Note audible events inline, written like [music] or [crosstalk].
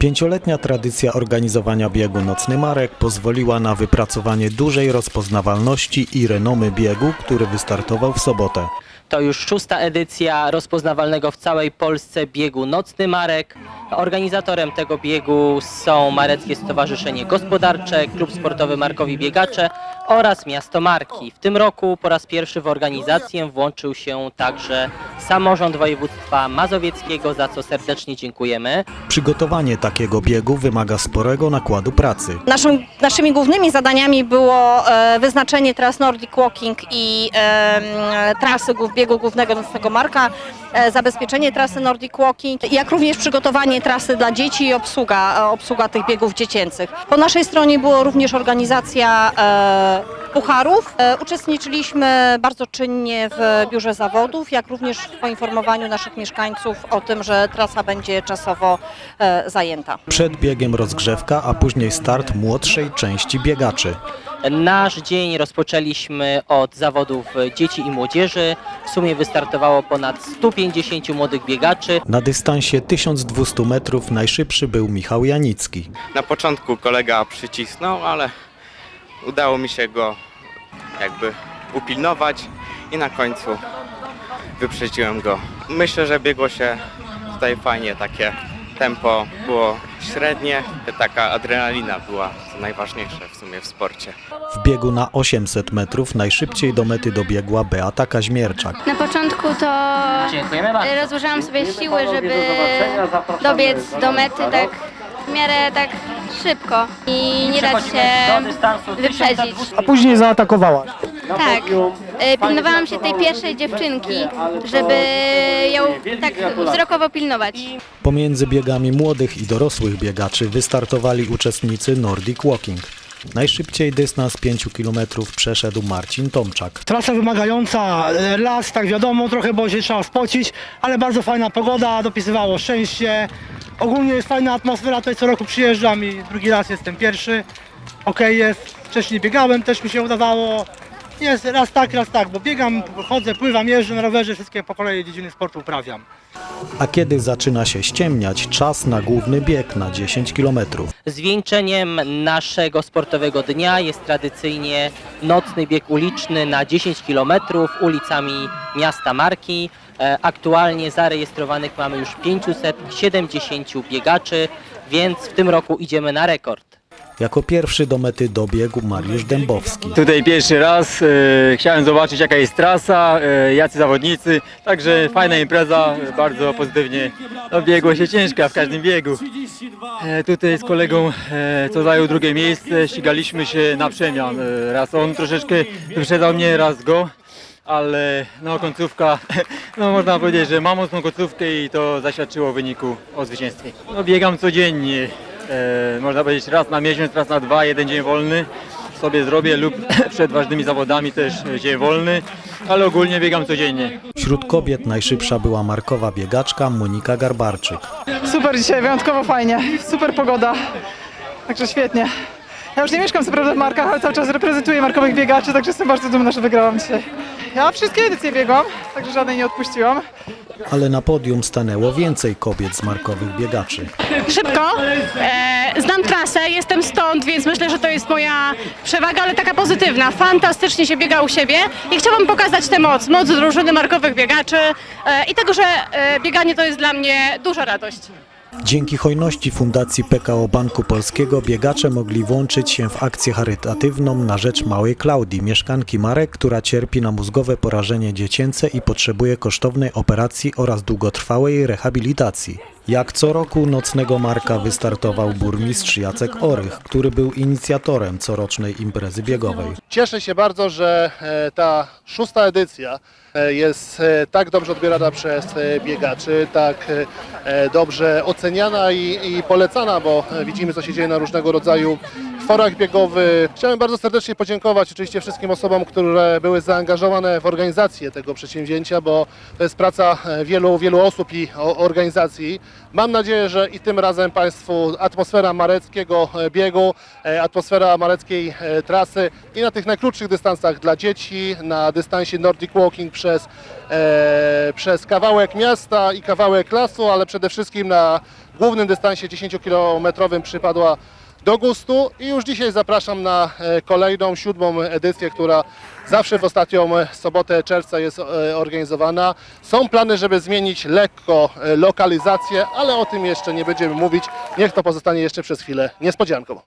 Pięcioletnia tradycja organizowania biegu Nocny Marek pozwoliła na wypracowanie dużej rozpoznawalności i renomy biegu, który wystartował w sobotę. To już szósta edycja rozpoznawalnego w całej Polsce biegu Nocny Marek. Organizatorem tego biegu są Mareckie Stowarzyszenie Gospodarcze, Klub Sportowy Markowi Biegacze oraz Miasto Marki. W tym roku po raz pierwszy w organizację włączył się także samorząd województwa mazowieckiego, za co serdecznie dziękujemy. Przygotowanie takiego biegu wymaga sporego nakładu pracy. Naszym, naszymi głównymi zadaniami było e, wyznaczenie tras Nordic Walking i e, trasy głów- biegu głównego Nocnego Marka, e, zabezpieczenie trasy Nordic Walking, jak również przygotowanie trasy dla dzieci i obsługa, e, obsługa tych biegów dziecięcych. Po naszej stronie była również organizacja e, pucharów. E, uczestniczyliśmy bardzo czynnie w biurze zawodów, jak również w poinformowaniu naszych mieszkańców o tym, że trasa będzie czasowo e, zajęta. Przed biegiem rozgrzewka, a później start młodszej części biegaczy. Nasz dzień rozpoczęliśmy od zawodów dzieci i młodzieży. W sumie wystartowało ponad 150 młodych biegaczy. Na dystansie 1200 metrów najszybszy był Michał Janicki. Na początku kolega przycisnął, ale udało mi się go jakby upilnować i na końcu wyprzedziłem go. Myślę, że biegło się tutaj fajnie, takie tempo było średnie, taka adrenalina była co najważniejsze w sumie w sporcie. W biegu na 800 metrów najszybciej do mety dobiegła Beata Kaźmierczak. Na początku to Dziękujemy bardzo. rozłożyłam sobie siły, żeby dobiec do mety tak w miarę tak szybko i nie dać się wyprzedzić. A później zaatakowałaś. Tak, e, pilnowałam się tej pierwszej dziewczynki, żeby ją tak wzrokowo pilnować. Pomiędzy biegami młodych i dorosłych biegaczy wystartowali uczestnicy Nordic Walking. Najszybciej dystans 5 km przeszedł Marcin Tomczak. Trasa wymagająca, e, las, tak wiadomo, trochę było się trzeba spocić, ale bardzo fajna pogoda, dopisywało szczęście. Ogólnie jest fajna atmosfera, tutaj co roku przyjeżdżam i drugi raz jestem pierwszy. Okej jest, wcześniej biegałem, też mi się udawało. Jest raz tak, raz tak, bo biegam, chodzę, pływam, jeżdżę na rowerze, wszystkie po kolei dziedziny sportu uprawiam. A kiedy zaczyna się ściemniać, czas na główny bieg na 10 km. Zwieńczeniem naszego sportowego dnia jest tradycyjnie nocny bieg uliczny na 10 km ulicami miasta Marki. E, Aktualnie zarejestrowanych mamy już 570 biegaczy, więc w tym roku idziemy na rekord. Jako pierwszy do mety dobiegł Mariusz Dębowski. Tutaj pierwszy raz, e, chciałem zobaczyć jaka jest trasa, e, jacy zawodnicy, także fajna impreza, e, bardzo pozytywnie. No, się ciężko, w każdym biegu. E, tutaj z kolegą, e, co zajął drugie miejsce, ścigaliśmy się na przemian. E, raz on troszeczkę wyprzedzał mnie, raz go. Ale no końcówka, [laughs] no można powiedzieć, że mam mocną końcówkę i to zaświadczyło wyniku o zwycięstwie. No biegam codziennie, e, można powiedzieć raz na miesiąc, raz na dwa, jeden dzień wolny sobie zrobię lub [laughs] przed ważnymi zawodami też dzień wolny, ale ogólnie biegam codziennie. Wśród kobiet najszybsza była markowa biegaczka Monika Garbarczyk. Super dzisiaj, wyjątkowo fajnie. Super pogoda. Także świetnie. Ja już nie mieszkam co prawda w Markach, ale cały czas reprezentuję markowych biegaczy, także jestem bardzo dumna, że wygrałam dzisiaj. Ja wszystkie edycje biegłam, także żadnej nie odpuściłam. Ale na podium stanęło więcej kobiet z markowych biegaczy. szybko. E, znam trasę, jestem stąd, więc myślę, że to jest moja przewaga, ale taka pozytywna. Fantastycznie się biega u siebie i chciałam pokazać tę moc, moc drużyny markowych biegaczy e, i tego, że e, bieganie to jest dla mnie duża radość. Dzięki hojności Fundacji PKO Banku Polskiego biegacze mogli włączyć się w akcję charytatywną na rzecz małej Klaudii, mieszkanki Marek, która cierpi na mózgowe porażenie dziecięce i potrzebuje kosztownej operacji oraz długotrwałej rehabilitacji. Jak co roku nocnego Marka wystartował burmistrz Jacek Orych, który był inicjatorem corocznej imprezy biegowej. Cieszę się bardzo, że e, ta szósta edycja e, jest e, tak dobrze odbierana przez biegaczy, tak dobrze oceniana i, i polecana, bo widzimy co się dzieje na różnego rodzaju forach biegowych. Chciałem bardzo serdecznie podziękować oczywiście wszystkim osobom, które były zaangażowane w organizację tego przedsięwzięcia, bo to jest praca e, wielu, wielu osób i organizacji. Mam nadzieję, że i tym razem Państwu atmosfera mareckiego e, biegu, e, atmosfera mareckiej trasy i na tych najkrótszych dystansach dla dzieci, na dystansie Nordic Walking przez, e, przez kawałek miasta i kawałek lasu, ale przede wszystkim na głównym dystansie 10-kilometrowym przypadła do gustu i już dzisiaj zapraszam na e, kolejną, siódmą edycję, która zawsze w ostatnią e, sobotę czerwca jest e, organizowana. Są plany, żeby zmienić lekko lokalizację, ale o tym jeszcze nie będziemy mówić. Niech to pozostanie jeszcze przez chwilę niespodzianką.